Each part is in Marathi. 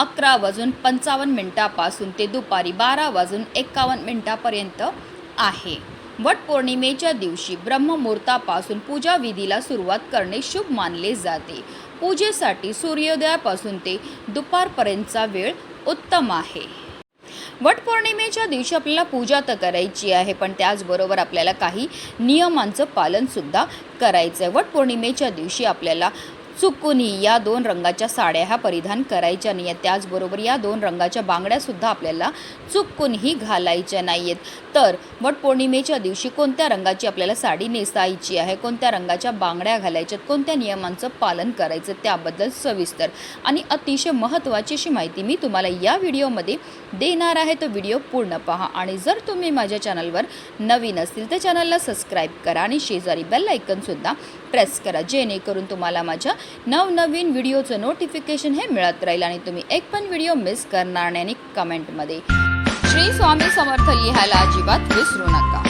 अकरा वाजून पंचावन्न मिनिटापासून ते दुपारी बारा वाजून एकावन्न मिनिटापर्यंत आहे. वटपौर्णिमेच्या दिवशी ब्रह्ममुहूर्तापासून पूजा विधीला सुरुवात करणे शुभ मानले जाते. पूजेसाठी सूर्योदयापासून ते दुपारपर्यंतचा वेळ उत्तम आहे. वटपौर्णिमेच्या दिवशी आपल्याला पूजा तर करायची आहे पण त्याचबरोबर आपल्याला काही नियमांचं पालनसुद्धा करायचं आहे वटपौर्णिमेच्या दिवशी आपल्याला चुकूनही या दोन रंगाच्या साड्या ह्या परिधान करायच्या नाही आहेत त्याचबरोबर या दोन रंगाच्या बांगड्यासुद्धा आपल्याला चुकूनही घालायच्या नाही आहेत तर वटपौर्णिमेच्या दिवशी कोणत्या रंगाची आपल्याला साडी नेसायची आहे? कोणत्या रंगाच्या बांगड्या घालायच्यात? कोणत्या नियमांचं पालन करायचं? त्याबद्दल सविस्तर आणि अतिशय महत्त्वाची अशी माहिती मी तुम्हाला या व्हिडिओमध्ये देणार आहे. तो व्हिडिओ पूर्ण पहा आणि जर तुम्ही माझ्या चॅनलवर नवीन असतील तर चॅनलला सबस्क्राईब करा आणि शेजारी बेल ऐकनसुद्धा प्रेस करा जेणेकरून तुम्हाला माझ्या नवनवीन व्हिडिओचं नोटिफिकेशन हे मिळत राहील आणि तुम्ही एक पण व्हिडिओ मिस करणार नाही आणि कमेंटमध्ये श्री स्वामी समर्थ लिहायला अजिबात विसरू नका.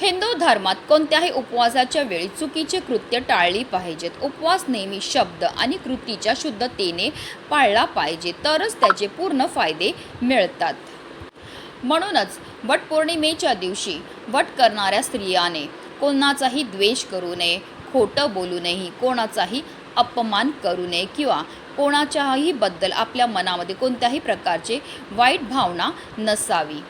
हिंदू धर्मात कोणत्याही उपवासाच्या वेळी चुकीचे कृत्य टाळली पाहिजेत. उपवास नेहमी शब्द आणि कृतीच्या शुद्धतेने पाळला पाहिजे तरच त्याचे पूर्ण फायदे मिळतात. म्हणूनच वटपौर्णिमेच्या दिवशी वट करणाऱ्या स्त्रियाने कोणाचाही द्वेष करू नये खोटं बोलू नये कोणाचाही अपमान करू नये किंवा कोणाच्याही बद्दल आपल्या मनामध्ये कोणत्याही प्रकारचे वाईट भावना नसावी.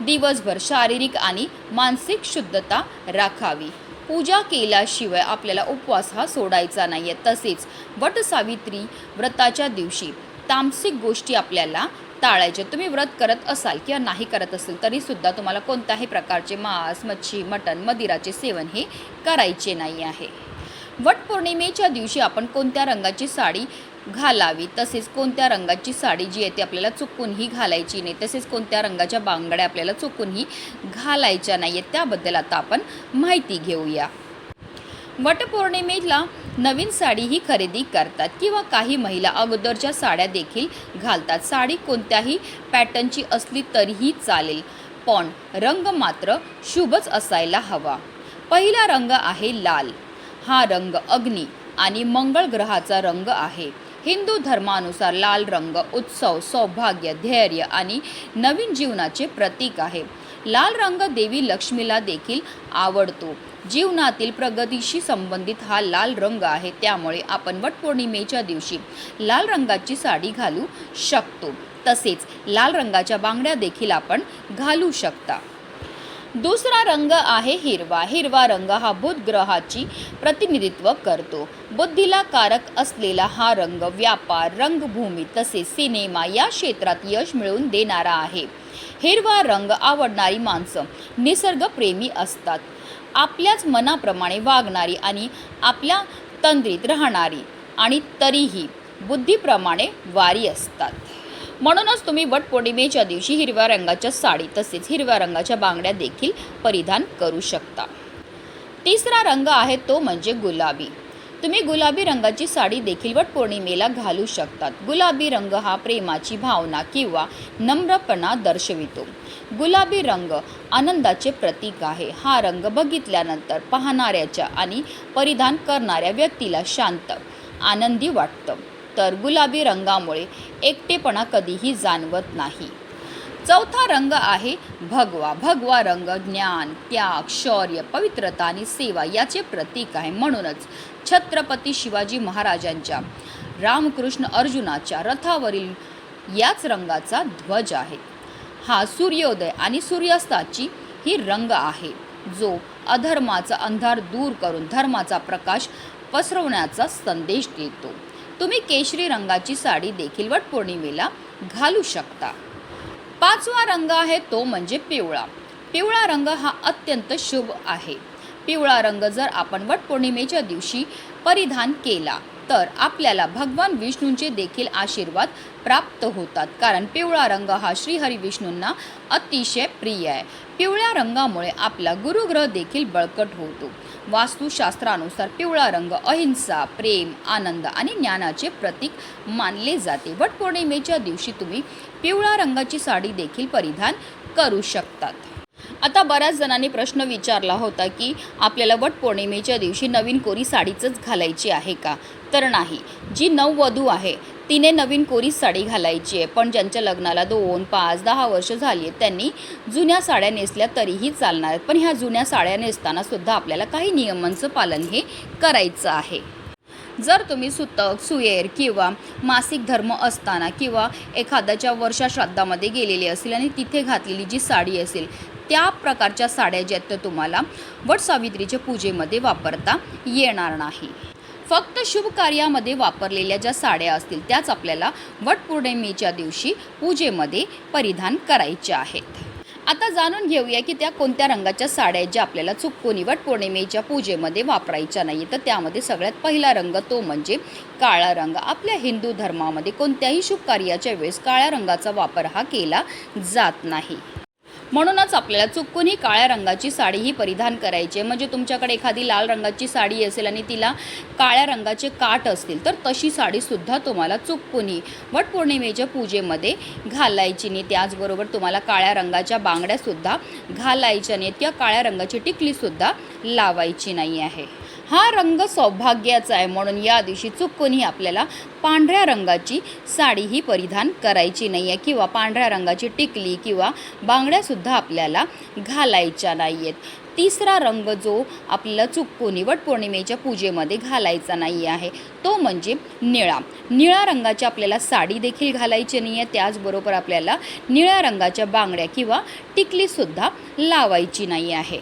दिवसभर शारीरिक आणि मानसिक शुद्धता राखावी. पूजा केल्याशिवाय आपल्याला उपवास हा सोडायचा नाही आहे तसेच वटसावित्री व्रताच्या दिवशी तामसिक गोष्टी आपल्याला टाळायच्या तुम्ही व्रत करत असाल किंवा नाही करत असेल तरीसुद्धा तुम्हाला कोणत्याही प्रकारचे मांस मच्छी मटण मदिराचे सेवन हे करायचे नाही आहे वटपौर्णिमेच्या दिवशी आपण कोणत्या रंगाची साडी घालावी तसेच कोणत्या रंगाची साडी जी आहे ती आपल्याला चुकूनही घालायची नाही तसेच कोणत्या रंगाच्या बांगड्या आपल्याला चुकूनही घालायच्या नाही आहेत त्याबद्दल आता आपण माहिती घेऊया. वटपौर्णिमेला नवीन साडी ही खरेदी करतात किंवा काही महिला अगोदरच्या साड्या देखील घालतात. साडी कोणत्याही पॅटर्नची असली तरीही चालेल पण रंग मात्र शुभच असायला हवा. पहिला रंग आहे लाल. हा रंग अग्नी आणि मंगळ ग्रहाचा रंग आहे. हिंदू धर्मानुसार लाल रंग उत्सव सौभाग्य धैर्य आणि नवीन जीवनाचे प्रतीक आहे. लाल रंग देवी लक्ष्मीला देखील आवडतो. जीवनातील प्रगतीशी संबंधित हा लाल रंग आहे त्यामुळे आपण वटपौर्णिमेच्या दिवशी लाल रंगाची साडी घालू शकतो. तसेच लाल रंगाच्या बांगड्या देखील आपण घालू शकता. दुसरा रंग आहे हिरवा. हिरवा रंग हा बुध ग्रहाची प्रतिनिधित्व करतो. बुद्धीला कारक असलेला हा रंग व्यापार रंगभूमी तसेच सिनेमा या क्षेत्रात यश मिळवून देणारा आहे. हिरवा रंग आवडणारी माणसं निसर्गप्रेमी असतात. आपल्याच मनाप्रमाणे वागणारी आणि आपल्या तंद्रीत राहणारी आणि तरीही बुद्धीप्रमाणे वारी असतात. म्हणूनच तुम्ही वटपौर्णिमेच्या दिवशी हिरव्या रंगाच्या साडी तसेच हिरव्या रंगाच्या बांगड्या देखील परिधान करू शकता. तिसरा रंग आहे तो म्हणजे गुलाबी. तुम्ही गुलाबी रंगाची साडी देखील वटपौर्णिमेला घालू शकतात. गुलाबी रंग हा प्रेमाची भावना किंवा नम्रपणा दर्शवितो. गुलाबी रंग आनंदाचे प्रतीक आहे. हा रंग बघितल्यानंतर पाहणाऱ्याच्या आणि परिधान करणाऱ्या व्यक्तीला शांत आनंदी वाटतं. तर गुलाबी रंगामुळे एकटेपणा कधीही जाणवत नाही. चौथा रंग आहे भगवा. भगवा रंग ज्ञान त्याग शौर्य पवित्रता आणि सेवा याचे प्रतीक आहे. म्हणूनच छत्रपती शिवाजी महाराजांच्या रामकृष्ण अर्जुनाच्या रथावरील याच रंगाचा ध्वज आहे. हा सूर्योदय आणि सूर्यास्ताची ही रंग आहे जो अधर्माचा अंधार दूर करून धर्माचा प्रकाश पसरवण्याचा संदेश देतो. तुम्ही केशरी रंगाची साडी देखील वटपौर्णिमेला घालू शकता. पाचवा रंग आहे तो म्हणजे पिवळा. पिवळा रंग हा अत्यंत शुभ आहे. पिवळा रंग जर आपण वटपौर्णिमेच्या दिवशी परिधान केला तर आपल्याला भगवान विष्णूंचे देखील आशीर्वाद प्राप्त होतात. कारण पिवळा रंग हा श्रीहरी विष्णूंना अतिशय प्रिय आहे. पिवळ्या रंगामुळे आपला गुरुग्रह देखील बळकट होतो. वास्तुशास्त्रानुसार पिवळा रंग अहिंसा प्रेम आनंद आणि ज्ञानाचे प्रतीक मानले जाते. वटपौर्णिमेच्या दिवशी तुम्ही पिवळ्या रंगाची साडी देखील परिधान करू शकतात. आता बऱ्याच जणांनी प्रश्न विचारला होता की आपल्याला वटपौर्णिमेच्या दिवशी नवीन कोरी साडीचंच घालायची आहे का? तर नाही. जी नववधू आहे तिने नवीन कोरी साडी घालायची आहे. पण ज्यांच्या लग्नाला दोन पाच दहा वर्ष झाली आहेत त्यांनी जुन्या साड्या नेसल्या तरीही चालणार आहेत. पण ह्या जुन्या साड्या नेसताना सुद्धा आपल्याला काही नियमांचं पालन हे करायचं आहे. जर तुम्ही सुतक सुयेर किंवा मासिक धर्म असताना किंवा एखाद्याच्या वर्षाश्राद्धामध्ये गेलेली असेल आणि तिथे घातलेली जी साडी असेल त्या प्रकारच्या साड्या ज्या आहेत त्या तुम्हाला वटसावित्रीच्या पूजेमध्ये वापरता येणार नाही. फक्त शुभ कार्यामध्ये वापरलेल्या ज्या साड्या असतील त्याच आपल्याला वटपौर्णिमेच्या दिवशी पूजेमध्ये परिधान करायच्या आहेत. आता जाणून घेऊया की त्या कोणत्या रंगाच्या साड्या आहेत ज्या आपल्याला चुकून वटपौर्णिमेच्या पूजेमध्ये वापरायच्या नाही तर त्यामध्ये सगळ्यात पहिला रंग तो म्हणजे काळा रंग. आपल्या हिंदू धर्मामध्ये कोणत्याही शुभ कार्याच्या वेळेस काळ्या रंगाचा वापर हा केला जात नाही. म्हणूनच आपल्याला चुकूनही काळ्या रंगाची साडी ही परिधान करायची आहे. म्हणजे तुमच्याकडे एखादी लाल रंगाची साडी असेल आणि तिला काळ्या रंगाचे काठ असतील तर तशी साडीसुद्धा तुम्हाला चुकूनही वटपौर्णिमेच्या पूजेमध्ये घालायची नाही त्याचबरोबर तुम्हाला काळ्या रंगाच्या बांगड्यासुद्धा घालायच्या नाहीत किंवा काळ्या रंगाची टिकलीसुद्धा लावायची नाही आहे. हा रंग सौभाग्याचा आहे म्हणून या दिवशी चुकूनही आपल्याला पांढऱ्या रंगाची साडी ही परिधान करायची नाही आहे किंवा पांढऱ्या रंगाची टिकली किंवा बांगड्यासुद्धा आपल्याला घालायच्या नाही आहेत तिसरा रंग जो आपल्याला चुकून वटपौर्णिमेच्या पूजेमध्ये घालायचा नाही आहे तो म्हणजे निळा. निळ्या रंगाची आपल्याला साडी देखील घालायची नाही आहे त्याचबरोबर आपल्याला निळ्या रंगाच्या बांगड्या किंवा टिकलीसुद्धा लावायची नाही आहे.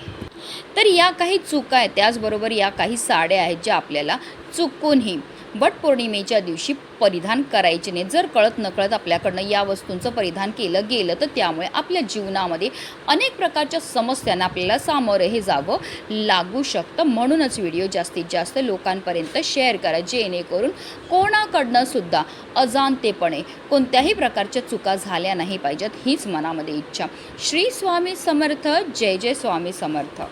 तर या काही चुका आहेत त्याचबरोबर या काही साड्या आहेत ज्या आपल्याला चुकूनही वटपौर्णिमेच्या दिवशी परिधान करायचे नाही जर कळत नकळत आपल्याकडनं या वस्तूंचं परिधान केलं गेलं तर त्यामुळे आपल्या जीवनामध्ये अनेक प्रकारच्या समस्यांना आपल्याला सामोरं हे जावं लागू शकतं. म्हणूनच व्हिडिओ जास्तीत जास्त लोकांपर्यंत शेअर करा जेणेकरून कोणाकडनं सुद्धा अजाणतेपणे कोणत्याही प्रकारच्या चुका झाल्या नाही पाहिजेत हीच मनामध्ये इच्छा. श्री स्वामी समर्थ जय जय स्वामी समर्थ.